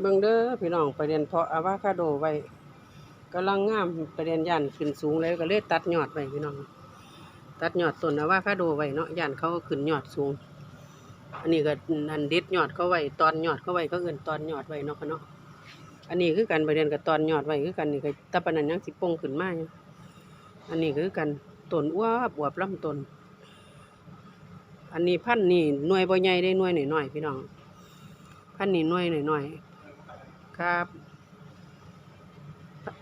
เบิ่งเด้อพี่น้องประเด็นเพาะอะวาคาโดไว้กำลังงามประเด็นย่านขึ้นสูงเลยก็เลยตัดยอดไว้พี่น้อง ตัดยอดต้นอะวาคาโดไว้เนาะย่านเขาขึ้นยอดสูง อันนี้ก็อันเด็ดยอดเขาไว้ตอนยอดเขาไว้ก็เอื่นตอนยอดไว้เนาะค่ะเนาะอันนี้คือกันประเด็นกับตอนยอดไว้คือกันนี่ก็ตะปนันยังสิปงขึ้นมาอันนี้คือกันต้นอ้วบวบลำต้นอันนี้พันนี่หน่วยบ่ใหญ่ได้หน่วยหน่อยๆพี่น้องพันนี่หน่วยหน่อยๆ ครับ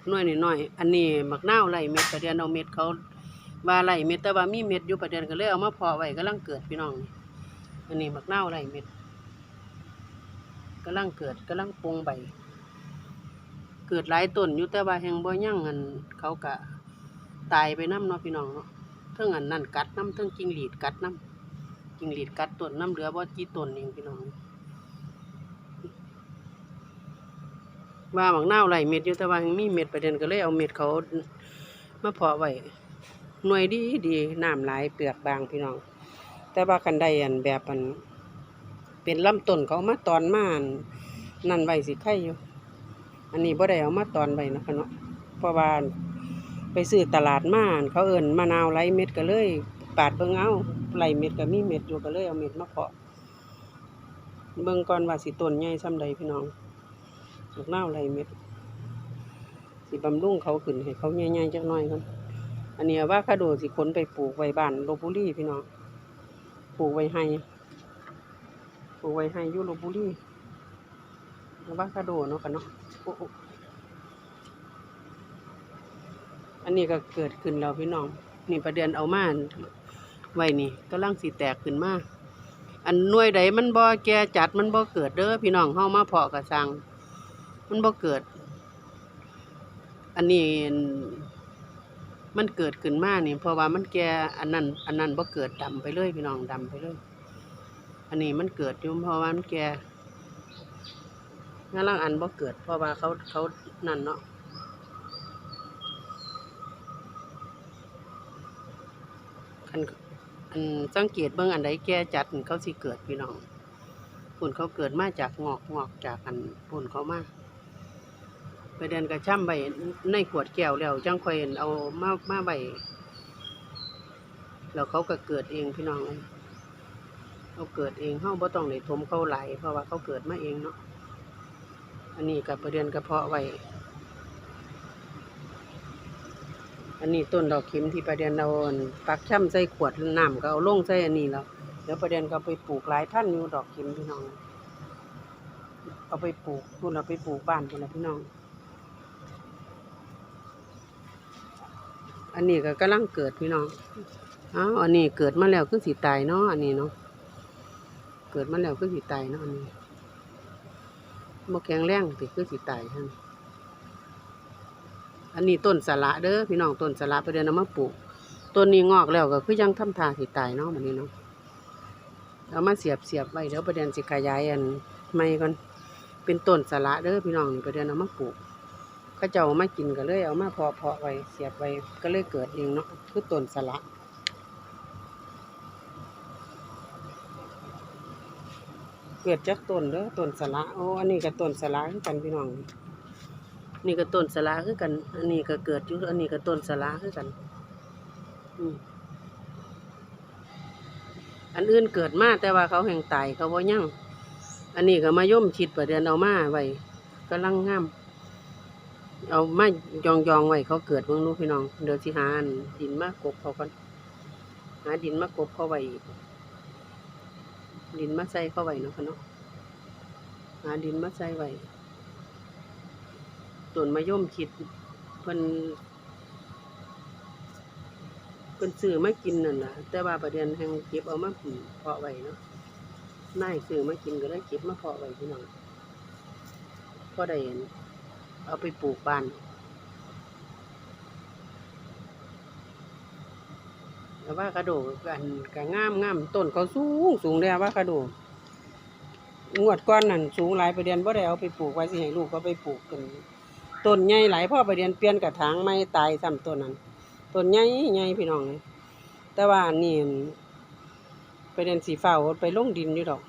หน่วยหน่อยอันนี้มักนาวไล่เม็ดประเดียวเอาเม็ดเขาว่าไล่เม็ดแต่ว่ามีเม็ดอยู่ประเดียวก็เลยเอามาพาะไว้กำลังเกิดพี่น้อง อันนี้มักนาวไล่เม็ดกำลังเกิดกำลังปรุงใบ เกิดหลายต้นอยู่แต่ว่าแห่งบ่ยั่งอันเขากะตายไปน้ำเนาะพี่น้องเนาะเทิงอันนั่นกัดน้ำเทิงจิงหรีดกัดน้ำจิงหรีดกัดต้นน้ำเหลือบ่กี่ต้นเองพี่น้อง ว่าหมักนาไหลเม็ดอยู่แต่ว่ายังมีเม็ดประเด็นก็เลยเอาเม็ดเขามาเพาะไว้หน่วยดีดีน้ำหลายเปลือกบางพี่น้อง แต่ว่าคันใดอันแบบอันเป็นลำต้นเขามาตอนมานนั่นไว้สิไข่อยู่ อันนี้บ่ได้เอามาตอนไว้นะคะเนาะเพราะว่าไปซื้อตลาดมานเขาเอิ้นมะนาวไหลเม็ดก็เลย ปาดเบิ่งเอาไหลเม็ดก็มีเม็ดอยู่ก็เลยเอาเม็ดมาเพาะเบิ่งก่อนว่าสิต้นใหญ่ส่ำใดพี่น้อง ลูกนาวไรเม็ดสิบำรุงเขาขึ้นให้เขาใหญ่ๆจักหน่อยก่อนอันนี้ว่าคาโดสิขนไปปลูกไว้บ้านลบบุรีพี่น้องปลูกไว้ให้ปลูกไว้ให้อยู่ลบบุรีว่าคาโดเนาะกันเนาะโอ้โอ้อันนี้ก็เกิดขึ้นแล้วพี่น้อง นี่ประเด็นเอามาไว้นี่กำลังสิแตกขึ้นมาอันน่วยใดมันบ่แก่จัดมันบ่เกิดเด้อพี่น้องเฮามาเพาะกระสัง มันบ่เกิด อันนี้มันเกิดขึ้นมานี่เพราะว่ามันแก่อันนั้น อันนั้นบ่เกิดดำไปเลยพี่น้องดำไปเลย อันนี้มันเกิดอยู่เพราะว่ามันแก่งานล่างอันบ่เกิด เพราะว่าเขาเขานั่นเนาะคันอันสังเกตเบิ่งอันใดแก่จัดเขาสิเกิดพี่น้องปุ่นเขาเกิดมาจากงอกงอกจากอันปุ่นเขามา ไปเดินกระช่ำใบในขวดแก้วแล้วจังคอยเอามามาใบแล้วเขาก็เกิดเองพี่น้องเลยเขาเกิดเองเขาบ่ต้องได้ทมเขาไหลเพราะว่าเขาเกิดมาเองเนาะอันนี้กับประเด็นกระเพาะไว้อันนี้ต้นดอกเข็มที่ประเด็นเราปักช่ำใส่ขวดน้ำก็เอาลงใส่อันนี้แล้วเดี๋ยวประเด็นก็ไปปลูกหลายท่านอยู่ดอกเข็มพี่น้อง เอาไปปลูกนู่นเอาไปปลูกบ้านคนละพี่น้อง อันนี้ก็กำลังเกิดพี่น้องอ้าวอันนี้เกิดมาแล้วคือสิตายเนาะอันนี้เนาะเกิดมาแล้วคือสิตายเนาะอันนี้บ่แข็งแรงติคือสิตายท่านอันนี้ต้นสะระเด้อพี่น้องต้นสะระไปเดินเอามาปลูกต้นนี้งอกแล้วก็คือยังทำทาสิตายเนาะมันนี้เนาะเอามาเสียบเสียบไว้เดี๋ยวประเด็นสิขยายอันไม่ก่อนเป็นต้นสะระเด้อพี่น้องประเด็นเอามาปลูก เขาเจ้าเอามากินก็เลยเอามาเพาะเพาะไว้เสียบไว้ก็เลยเกิดเองเนาะคือต้นสละเกิดจากต้นเด้อต้นสละโอ้อันนี้ก็ต้นสละคือกันพี่น้อง นี่ก็ต้นสละคือกัน อันนี้ก็เกิดอยู่อันนี้ก็ต้นสละคือกัน อืมอันอื่นเกิดมาแต่ว่าเขาแห่งตายเขาบ่ยั่งอันนี้ก็มาย่มชิดประเดือนเอามาไว้กำลังงาม เอามายองยองไว้เขาเกิดเบิ่งลูกพี่น้อง เดี๋ยวสิหานดินมากบเขาก่อนหาดินมากบเขาไว้ดินมาใส่เข้าไว้เนาะค่ะเนาะหาดินมาใส่ไว้ต้นมะยมคิดเพิ่นเพิ่นซื้อมากินนั่นล่ะ แต่ว่าประเด็นแห่งเก็บเอามาปลูกเพาะไว้เนาะนายซื้อมากินก็เลยเก็บมาเพาะไว้พี่น้องพอได้เห็น เอาไปปลูกบ้านแต่ว่ากระโดดกันกระง่ามง่ามต้นเขาสูงสูงเลยว่ากระโดดงวดก้อนนั่นสูงหลายประเด็นบ่ได้เอาไปปลูกไว้สิให้ลูกก็ไปปลูกกันต้นใหญ่หลายพ่อประเด็นเปลี่ยนกระถางไม่ตายซ้ำต้นนั้นต้นใหญ่ใหญ่พี่น้องเลยแต่ว่านี่ประเด็นสีฟ้าไปลงดินอยู่ดอก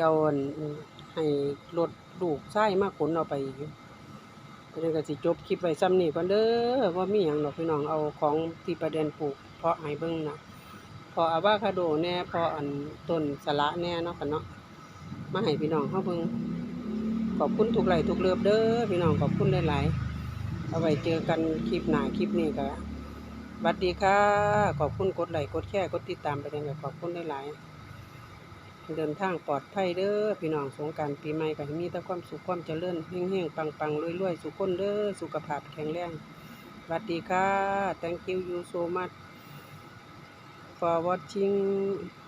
เอาอันให้รถลูกชายมากขนเอาไปอยู่ ประเด็นก็สิจบคลิปไว้ซ้ำนี้ก่อนเด้อว่ามีหยังดอกพี่น้องเอาของที่ประเด็นปลูก เพาะให้เบิ่งนะพออะวาคาโดแน่พออันต้นสละแน่เนาะค่ะเนาะมาให้พี่น้องเฮาเบิ่งขอบคุณทุกไลค์ทุกเลือบเด้อพี่น้องขอบคุณหลายๆเอาไว้เจอกันคลิปหน้าคลิปนี้ก็สวัสดีค่ะ ขอบคุณกดไลค์กดแชร์กดติดตามไปเด้อขอบคุณหลายๆ เดินทางปลอดภัยเด้อพี่น้องสงการปีใหม่กันมีแต่ความสุขความเจริญเฮงๆปังๆรวยๆสุขคนเด้อสุขภาพแข็งแรงสวัสดีค่ะ thank you you so much for watching